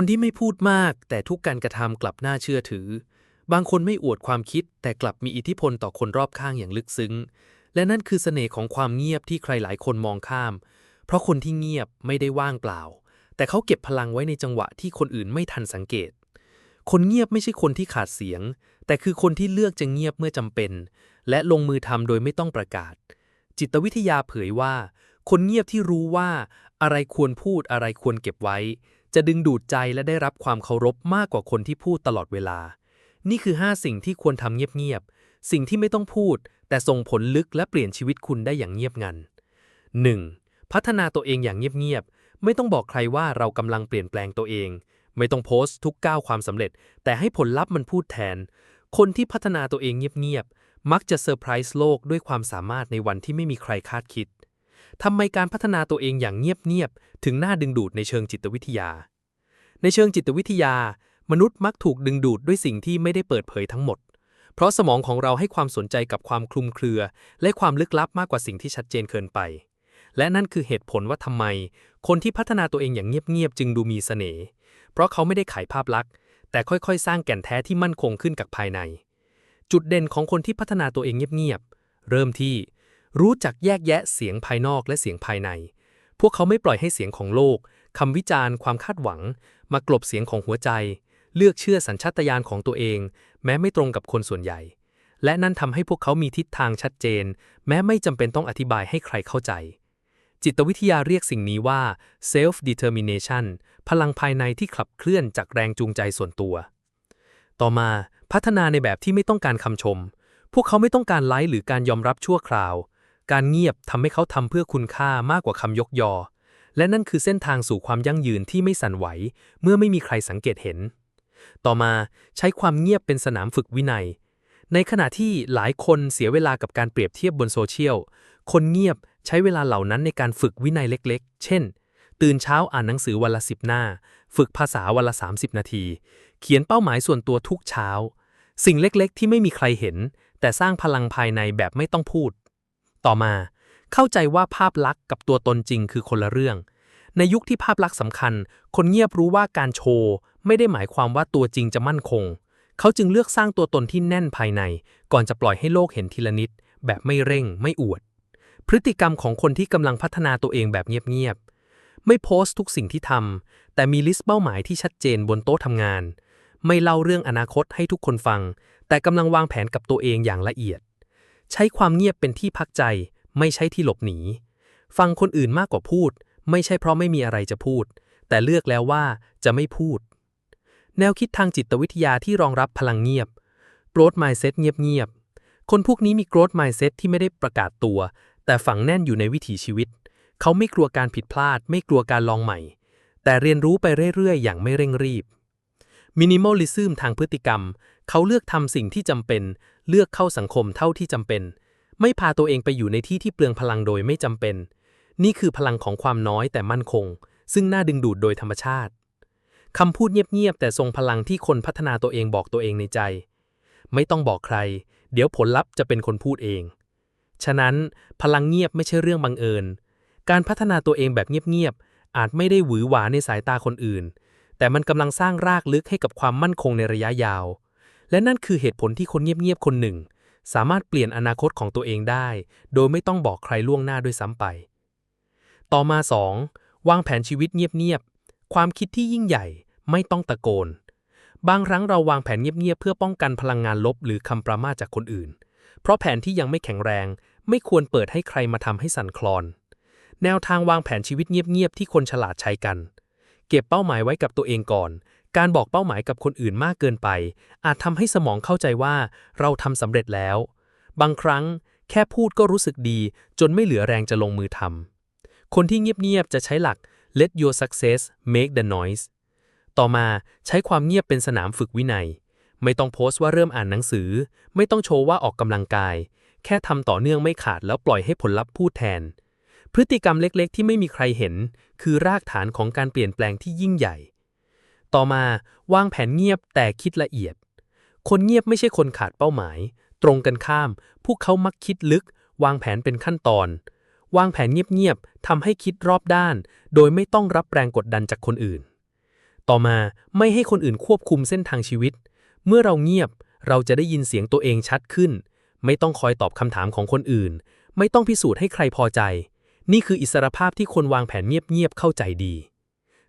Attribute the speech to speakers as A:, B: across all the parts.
A: คนที่ไม่พูดมาก แต่ทุกการกระทำกลับน่าเชื่อถือ บางคนไม่อวดความคิด แต่กลับมีอิทธิพลต่อคนรอบข้างอย่างลึกซึ้ง และนั่นคือเสน่ห์ของความเงียบที่ใครหลายคนมองข้าม เพราะคนที่เงียบไม่ได้ว่างเปล่า แต่เขาเก็บพลังไว้ในจังหวะที่คนอื่นไม่ทันสังเกต คนเงียบไม่ใช่คนที่ขาดเสียง แต่คือคนที่เลือกจะเงียบเมื่อจำเป็น และลงมือทำโดยไม่ต้องประกาศ จิตวิทยาเผยว่า คนเงียบที่รู้ว่า อะไรควรพูดอะไรควรเก็บไว้ จะดึงดูดใจและได้รับความเคารพมากกว่าคนที่พูดตลอดเวลา นี่คือ 5 สิ่งที่ควรทำเงียบๆ สิ่งที่ไม่ต้องพูด แต่ส่งผลลึกและเปลี่ยนชีวิตคุณได้อย่างเงียบงัน 1. พัฒนาตัวเองอย่างเงียบๆ ไม่ต้องบอกใครว่าเรากำลังเปลี่ยนแปลงตัวเอง ไม่ต้องโพสต์ทุกก้าวความสำเร็จ แต่ให้ผลลัพธ์มันพูดแทน คนที่พัฒนาตัวเองเงียบๆ มักจะเซอร์ไพรส์โลกด้วยความสามารถในวันที่ไม่มีใครคาดคิด ทำไมการพัฒนาตัวเองอย่างเงียบๆถึงน่าดึงดูดในเชิงจิตวิทยา ในเชิงจิตวิทยา มนุษย์มักถูกดึงดูดด้วยสิ่งที่ไม่ได้เปิดเผยทั้งหมด เพราะสมองของเราให้ความสนใจกับความคลุมเครือ และความลึกลับมากกว่าสิ่งที่ชัดเจนเกินไป และนั่นคือเหตุผลว่าทำไม คนที่พัฒนาตัวเองอย่างเงียบๆจึงดูมีเสน่ห์เพราะเขาไม่ได้ขายภาพลักษณ์ แต่ค่อยๆ สร้างแก่นแท้ที่มั่นคงขึ้นกับภายใน จุดเด่นของคนที่พัฒนาตัวเองเงียบๆเริ่มที่ รู้จักแยกแยะเสียงภายนอกและเสียงภายใน พวกเขาไม่ปล่อยให้เสียงของโลกคำวิจารณ์ความคาดหวัง มากลบเสียงของหัวใจ เลือกเชื่อสัญชาตญาณของตัวเอง แม้ไม่ตรงกับคนส่วนใหญ่ และนั่นทำให้พวกเขามีทิศทางชัดเจน แม้ไม่จำเป็นต้องอธิบายให้ใครเข้าใจ จิตวิทยาเรียกสิ่งนี้ว่า self determination พลังภายในที่ขับเคลื่อนจากแรงจูงใจส่วนตัว ต่อมาพัฒนาในแบบที่ไม่ต้องการคำชม พวกเขาไม่ต้องการไลค์หรือการยอมรับชั่วคราว การเงียบทำให้เขาทำเพื่อคุณค่ามากกว่าคำยกยอ และนั่นคือเส้นทางสู่ความยั่งยืนที่ไม่สั่นไหว เมื่อไม่มีใครสังเกตเห็น ต่อมาใช้ความเงียบเป็นสนามฝึกวินัย ในขณะที่หลายคนเสียเวลากับการเปรียบเทียบบนโซเชียล คนเงียบใช้เวลาเหล่านั้นในการฝึกวินัยเล็กๆ เช่น ตื่นเช้าอ่านหนังสือวันละสิบหน้า ฝึกภาษาวันละ 30 นาที เขียนเป้าหมายส่วนตัวทุกเช้า สิ่งเล็กๆ ที่ไม่มีใครเห็น แต่สร้างพลังภายในแบบไม่ต้องพูด ต่อมา เข้าใจว่าภาพลักษณ์กับตัวตนจริงคือคนละเรื่อง ในยุคที่ภาพลักษณ์สำคัญ คนเงียบรู้ว่าการโชว์ ไม่ได้หมายความว่าตัวจริงจะมั่นคง เขาจึงเลือกสร้างตัวตนที่แน่นภายใน ก่อนจะปล่อยให้โลกเห็นทีละนิด แบบไม่เร่ง ไม่อวด พฤติกรรมของคนที่กำลังพัฒนาตัวเองแบบเงียบๆไม่โพสต์ทุกสิ่งที่ทำแต่มีลิสต์เป้าหมายที่ชัดเจนบนโต๊ะทำงาน ไม่เล่าเรื่องอนาคตให้ทุกคนฟัง แต่กำลังวางแผนกับตัวเองอย่างละเอียด ใช้ความเงียบเป็นที่พักใจ ไม่ใช่ที่หลบหนี ฟังคนอื่นมากกว่าพูด ไม่ใช่เพราะไม่มีอะไรจะพูด แต่เลือกแล้วว่าจะไม่พูด แนวคิดทางจิตวิทยาที่รองรับพลังเงียบ growth mindset เงียบๆ คนพวกนี้มี growth mindset ที่ไม่ได้ประกาศตัว แต่ฝังแน่นอยู่ในวิถีชีวิต เขาไม่กลัวการผิดพลาด ไม่กลัวการลองใหม่ แต่เรียนรู้ไปเรื่อยๆ อย่างไม่เร่งรีบ minimalism ทางพฤติกรรม เขาเลือกทำสิ่งที่จำเป็น เลือกเข้าสังคมเท่าที่จำเป็น ไม่พาตัวเองไปอยู่ในที่ที่เปลืองพลังโดยไม่จำเป็น นี่คือพลังของความน้อยแต่มั่นคง ซึ่งน่าดึงดูดโดยธรรมชาติคำพูดเงียบๆแต่ทรงพลังที่คนพัฒนาตัวเองบอกตัวเองในใจ ไม่ต้องบอกใคร เดี๋ยวผลลัพธ์จะเป็นคนพูดเอง ฉะนั้นพลังเงียบไม่ใช่เรื่องบังเอิญ การพัฒนาตัวเองแบบเงียบๆอาจไม่ได้หวือหวาในสายตาคนอื่น แต่มันกำลังสร้างรากลึกให้กับความมั่นคงในระยะยาว และนั่นคือเหตุผลที่คนเงียบๆคนหนึ่ง สามารถเปลี่ยนอนาคตของตัวเองได้ โดยไม่ต้องบอกใครล่วงหน้าด้วยซ้ำไป ต่อมา 2. วางแผนชีวิตเงียบๆความคิดที่ยิ่งใหญ่ไม่ต้องตะโกน บางครั้งเราวางแผนเงียบๆเพื่อป้องกันพลังงานลบหรือคำประมาทจากคนอื่น เพราะแผนที่ยังไม่แข็งแรง ไม่ควรเปิดให้ใครมาทำให้สั่นคลอน แนวทางวางแผนชีวิตเงียบๆที่คนฉลาดใช้กัน เก็บเป้าหมายไว้กับตัวเองก่อน การบอกเป้าหมายกับคนอื่นมากเกินไป อาจทำให้สมองเข้าใจว่าเราทำสำเร็จแล้ว บางครั้งแค่พูดก็รู้สึกดีจนไม่เหลือแรงจะลงมือทำคนที่เงียบๆจะใช้หลัก let your success make the noise ต่อมาใช้ความเงียบเป็นสนามฝึกวินัย ไม่ต้องโพสต์ว่าเริ่มอ่านหนังสือ ไม่ต้องโชว์ว่าออกกำลังกาย แค่ทำต่อเนื่องไม่ขาดแล้วปล่อยให้ผลลัพธ์พูดแทน พฤติกรรมเล็กๆ ที่ไม่มีใครเห็น คือรากฐานของการเปลี่ยนแปลงที่ยิ่งใหญ่ ต่อมาวางแผนเงียบแต่คิดละเอียด คนเงียบไม่ใช่คนขาดเป้าหมาย ตรงกันข้าม พวกเขามักคิดลึก วางแผนเป็นขั้นตอน วางแผนเงียบๆทำให้คิดรอบด้าน โดยไม่ต้องรับแรงกดดันจากคนอื่น ต่อมาไม่ให้คนอื่นควบคุมเส้นทางชีวิต เมื่อเราเงียบเราจะได้ยินเสียงตัวเองชัดขึ้น ไม่ต้องคอยตอบคำถามของคนอื่น ไม่ต้องพิสูจน์ให้ใครพอใจ นี่คืออิสรภาพที่คนวางแผนเงียบๆเข้าใจดี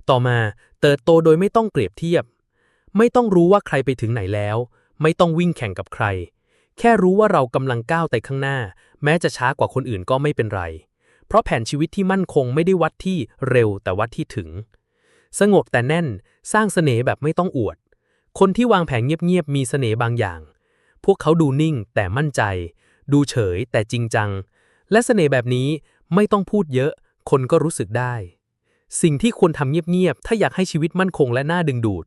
A: ต่อมาเติบโตโดยไม่ต้องเปรียบเทียบ ไม่ต้องรู้ว่าใครไปถึงไหนแล้ว ไม่ต้องวิ่งแข่งกับใคร แค่รู้ว่าเรากำลังก้าวไปข้างหน้า แม้จะช้ากว่าคนอื่นก็ไม่เป็นไร เพราะแผนชีวิตที่มั่นคงไม่ได้วัดที่เร็วแต่วัดที่ถึง สงบแต่แน่นสร้างเสน่ห์แบบไม่ต้องอวด คนที่วางแผนเงียบๆมีเสน่ห์บางอย่าง พวกเขาดูนิ่งแต่มั่นใจ ดูเฉยแต่จริงจัง และเสน่ห์แบบนี้ไม่ต้องพูดเยอะ คนก็รู้สึกได้ สิ่งที่ควรทำเงียบๆ ถ้าอยากให้ชีวิตมั่นคงและน่าดึงดูด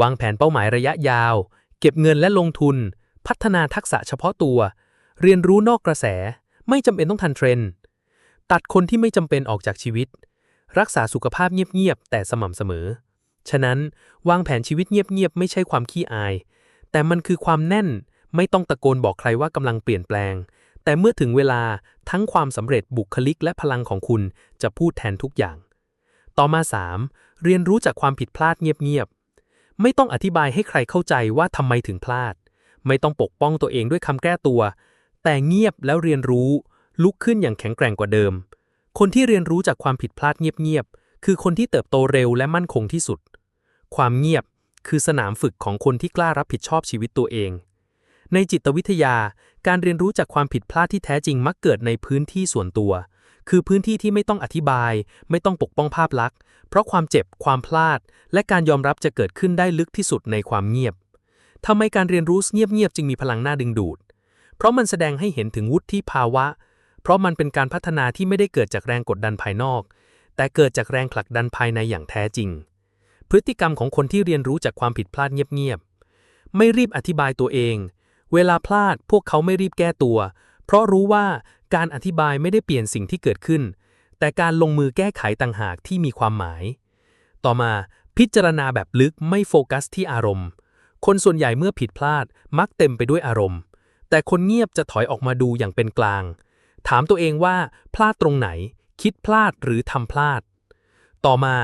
A: วางแผนเป้าหมายระยะยาว เก็บเงินและลงทุน พัฒนาทักษะเฉพาะตัว เรียนรู้นอกกระแส ไม่จำเป็นต้องทันเทรนด์ ตัดคนที่ไม่จำเป็นออกจากชีวิต รักษาสุขภาพเงียบๆ แต่สม่ำเสมอ ฉะนั้นวางแผนชีวิตเงียบๆ ไม่ใช่ความขี้อาย แต่มันคือความแน่น ไม่ต้องตะโกนบอกใครว่ากำลังเปลี่ยนแปลง แต่เมื่อถึงเวลาทั้งความสำเร็จบุคลิกและพลังของคุณจะพูดแทนทุกอย่าง ต่อมา 3. เรียนรู้จากความผิดพลาดเงียบๆ ไม่ต้องอธิบายให้ใครเข้าใจว่าทำไมถึงพลาด ไม่ต้องปกป้องตัวเองด้วยคำแก้ตัว แต่เงียบแล้วเรียนรู้ ลุกขึ้นอย่างแข็งแกร่งกว่าเดิม คนที่เรียนรู้จากความผิดพลาดเงียบๆ คือคนที่เติบโตเร็วและมั่นคงที่สุด ความเงียบคือสนามฝึกของคนที่กล้ารับผิดชอบชีวิตตัวเอง ในจิตวิทยา การเรียนรู้จากความผิดพลาดที่แท้จริงมักเกิดในพื้นที่ส่วนตัว คือพื้นที่ที่ไม่ต้องอธิบาย ไม่ต้องปกป้องภาพลักษณ์ เพราะความเจ็บ ความพลาด และการยอมรับจะเกิดขึ้นได้ลึกที่สุดในความเงียบทำไมการเรียนรู้เงียบๆจึงมีพลังน่าดึงดูด เพราะมันแสดงให้เห็นถึงวุฒิภาวะ เพราะมันเป็นการพัฒนาที่ไม่ได้เกิดจากแรงกดดันภายนอก แต่เกิดจากแรงผลักดันภายในอย่างแท้จริง พฤติกรรมของคนที่เรียนรู้จากความผิดพลาดเงียบๆ ไม่รีบอธิบายตัวเอง เวลาพลาดพวกเขาไม่รีบแก้ตัว เพราะรู้ว่า การอธิบายไม่ได้เปลี่ยนสิ่งที่เกิดขึ้น แต่การลงมือแก้ไขต่างหากที่มีความหมาย ต่อมาพิจารณาแบบลึกไม่โฟกัสที่อารมณ์ คนส่วนใหญ่เมื่อผิดพลาดมักเต็มไปด้วยอารมณ์ แต่คนเงียบจะถอยออกมาดูอย่างเป็นกลาง ถามตัวเองว่าพลาดตรงไหน คิดพลาดหรือทำพลาด ต่อมา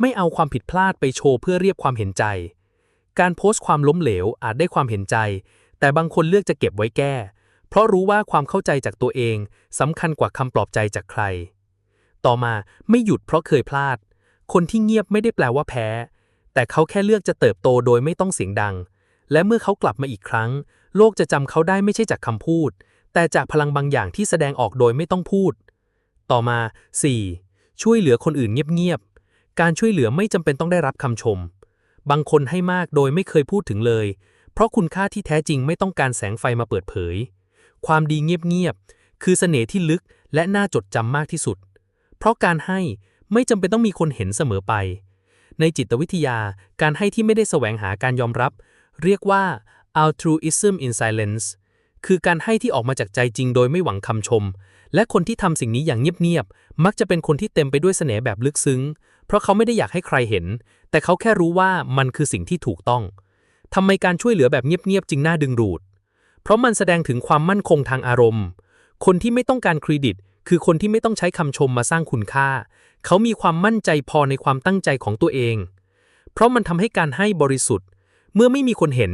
A: ไม่เอาความผิดพลาดไปโชว์เพื่อเรียกความเห็นใจ การโพสต์ความล้มเหลวอาจได้ความเห็นใจ แต่บางคนเลือกจะเก็บไว้แก้ เพราะรู้ว่าความเข้าใจจากตัวเองสำคัญกว่าคำปลอบใจจากใคร ต่อมาไม่หยุดเพราะเคยพลาด คนที่เงียบไม่ได้แปลว่าแพ้ แต่เขาแค่เลือกจะเติบโตโดยไม่ต้องเสียงดัง และเมื่อเขากลับมาอีกครั้ง โลกจะจำเขาได้ไม่ใช่จากคำพูด แต่จากพลังบางอย่างที่แสดงออกโดยไม่ต้องพูด ต่อมา 4. ช่วยเหลือคนอื่นเงียบๆ การช่วยเหลือไม่จำเป็นต้องได้รับคำชม บางคนให้มากโดยไม่เคยพูดถึงเลย เพราะคุณค่าที่แท้จริงไม่ต้องการแสงไฟมาเปิดเผย ความดีเงียบๆ คือเสน่ห์ที่ลึกและน่าจดจำมากที่สุด เพราะการให้ไม่จำเป็นต้องมีคนเห็นเสมอไป ในจิตวิทยาการให้ที่ไม่ได้แสวงหาการยอมรับ เรียกว่า altruism in silence คือการให้ที่ออกมาจากใจจริงโดยไม่หวังคำชม และคนที่ทำสิ่งนี้อย่างเงียบๆ มักจะเป็นคนที่เต็มไปด้วยเสน่ห์แบบลึกซึ้ง เพราะเขาไม่ได้อยากให้ใครเห็น แต่เขาแค่รู้ว่ามันคือสิ่งที่ถูกต้องทำไมการช่วยเหลือแบบเงียบๆ จึงน่าดึงดูด เพราะมันแสดงถึงความมั่นคงทางอารมณ์ คนที่ไม่ต้องการเครดิต คือคนที่ไม่ต้องใช้คำชมมาสร้างคุณค่า เขามีความมั่นใจพอในความตั้งใจของตัวเอง เพราะมันทำให้การให้บริสุทธิ์ เมื่อไม่มีคนเห็น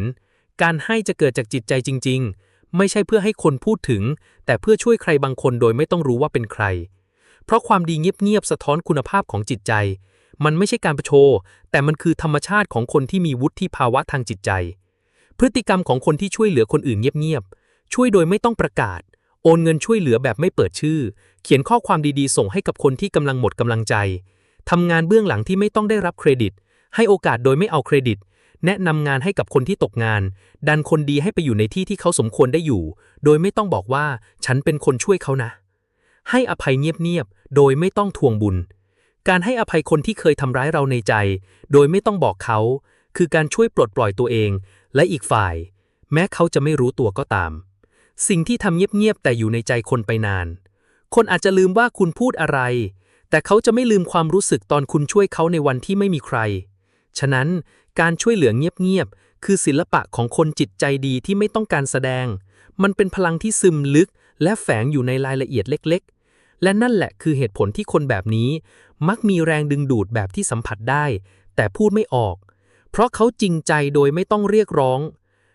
A: การให้จะเกิดจากจิตใจจริง ๆ ไม่ใช่เพื่อให้คนพูดถึง แต่เพื่อช่วยใครบางคนโดยไม่ต้องรู้ว่าเป็นใคร เพราะความดีเงียบๆสะท้อนคุณภาพของจิตใจ มันไม่ใช่การประโชว์แต่มันคือธรรมชาติของคนที่มีวุฒิภาวะทางจิตใจ พฤติกรรมของคนที่ช่วยเหลือคนอื่นเงียบๆ ช่วยโดยไม่ต้องประกาศ โอนเงินช่วยเหลือแบบไม่เปิดชื่อ เขียนข้อความดีๆ ส่งให้กับคนที่กำลังหมดกำลังใจ ทำงานเบื้องหลังที่ไม่ต้องได้รับเครดิต ให้โอกาสโดยไม่เอาเครดิต แนะนำงานให้กับคนที่ตกงาน ดันคนดีให้ไปอยู่ในที่ที่เขาสมควรได้อยู่ โดยไม่ต้องบอกว่าฉันเป็นคนช่วยเขานะ ให้อภัยเงียบๆ โดยไม่ต้องทวงบุญ การให้อภัยคนที่เคยทำร้ายเราในใจ โดยไม่ต้องบอกเขา คือการช่วยปลดปล่อยตัวเอง และอีกฝ่าย แม้เขาจะไม่รู้ตัวก็ตาม สิ่งที่ทำเงียบๆแต่อยู่ในใจคนไปนาน คนอาจจะลืมว่าคุณพูดอะไร แต่เขาจะไม่ลืมความรู้สึกตอนคุณช่วยเขาในวันที่ไม่มีใคร ฉะนั้นการช่วยเหลือเงียบๆคือศิลปะของคนจิตใจดีที่ไม่ต้องการแสดง มันเป็นพลังที่ซึมลึก และแฝงอยู่ในรายละเอียดเล็ก ๆ และนั่นแหละคือเหตุผลที่คนแบบนี้ มักมีแรงดึงดูดแบบที่สัมผัสได้ แต่พูดไม่ออก เพราะเขาจริงใจโดยไม่ต้องเรียกร้อง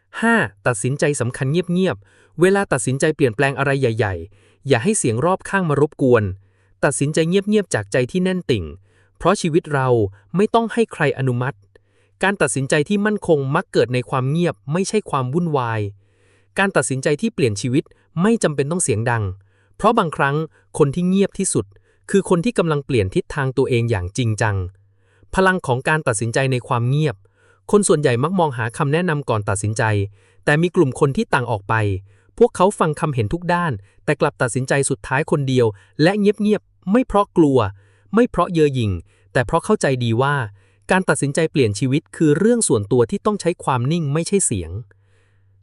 A: 5. ตัดสินใจสำคัญเงียบๆ เวลาตัดสินใจเปลี่ยนแปลงอะไรใหญ่ ๆ อย่าให้เสียงรอบข้างมารบกวน ตัดสินใจเงียบๆ จากใจที่แน่นติ่ง เพราะชีวิตเราไม่ต้องให้ใครอนุมัติ การตัดสินใจที่มั่นคงมักเกิดในความเงียบไม่ใช่ความวุ่นวาย การตัดสินใจที่เปลี่ยนชีวิตไม่จำเป็นต้องเสียงดัง เพราะบางครั้งคนที่เงียบที่สุด คือคนที่กำลังเปลี่ยนทิศทางตัวเองอย่างจริงจัง พลังของการตัดสินใจในความเงียบ คนส่วนใหญ่มักมองหาคำแนะนำก่อนตัดสินใจ แต่มีกลุ่มคนที่ต่างออกไป พวกเขาฟังคำเห็นทุกด้าน แต่กลับตัดสินใจสุดท้ายคนเดียว และเงียบๆ ไม่เพราะกลัว ไม่เพราะเยอหยิ่ง แต่เพราะเข้าใจดีว่า การตัดสินใจเปลี่ยนชีวิตคือเรื่องส่วนตัวที่ต้องใช้ความนิ่งไม่ใช่เสียง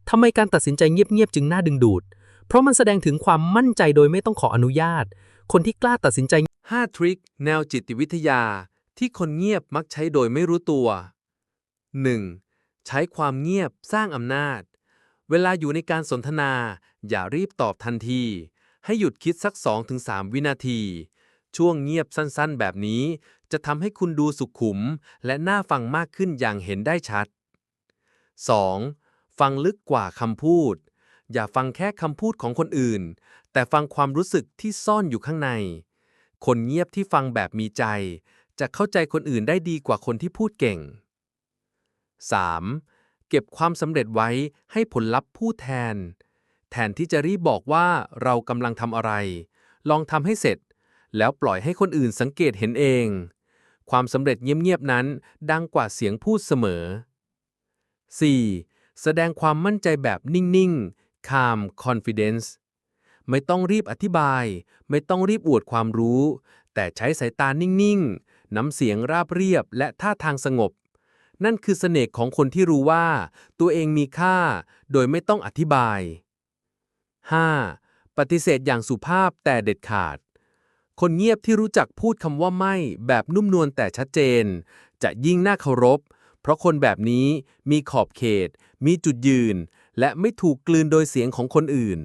A: ทำไมการตัดสินใจเงียบๆ จึงน่าดึงดูด เพราะมันแสดงถึงความมั่นใจโดยไม่ต้องขออนุญาต คนที่กล้าตัดสินใจ
B: 5 ทริคแนวจิตวิทยา ที่คนเงียบมักใช้โดยไม่รู้ตัว 1. ใช้ความเงียบสร้างอำนาจ เวลาอยู่ในการสนทนา อย่ารีบตอบทันที ให้หยุดคิดสัก 2-3 วินาที ช่วงเงียบสั้นๆ แบบนี้ จะทำให้คุณดูสุขุม และน่าฟังมากขึ้นอย่างเห็นได้ชัด 2. ฟังลึกกว่าคำพูด อย่าฟังแค่คำพูดของคนอื่น แต่ฟังความรู้สึกที่ซ่อนอยู่ข้างใน คนเงียบที่ฟังแบบมีใจ จะเข้าใจคนอื่นได้ดีกว่าคนที่พูดเก่ง 3. เก็บความสำเร็จไว้ให้ผลลัพธ์ผู้แทน แทนที่จะรีบบอกว่าเรากำลังทำอะไร ลองทำให้เสร็จ แล้วปล่อยให้คนอื่นสังเกตเห็นเอง ความสำเร็จเงียบๆนั้นดังกว่าเสียงพูดเสมอ 4. แสดงความมั่นใจแบบนิ่งๆ calm confidence ไม่ต้องรีบอธิบาย ไม่ต้องรีบอวดความรู้ แต่ใช้สายตานิ่งๆ น้ำเสียงราบเรียบและท่าทางสงบ นั่นคือเสน่ห์ของคนที่รู้ว่า ตัวเองมีค่า โดยไม่ต้องอธิบาย 5. ปฏิเสธอย่างสุภาพแต่เด็ดขาด คนเงียบที่รู้จักพูดคำว่าไม่ แบบนุ่มนวลแต่ชัดเจน จะยิ่งน่าเคารพ เพราะคนแบบนี้มีขอบเขต มีจุดยืน และไม่ถูกกลืนโดยเสียงของคนอื่น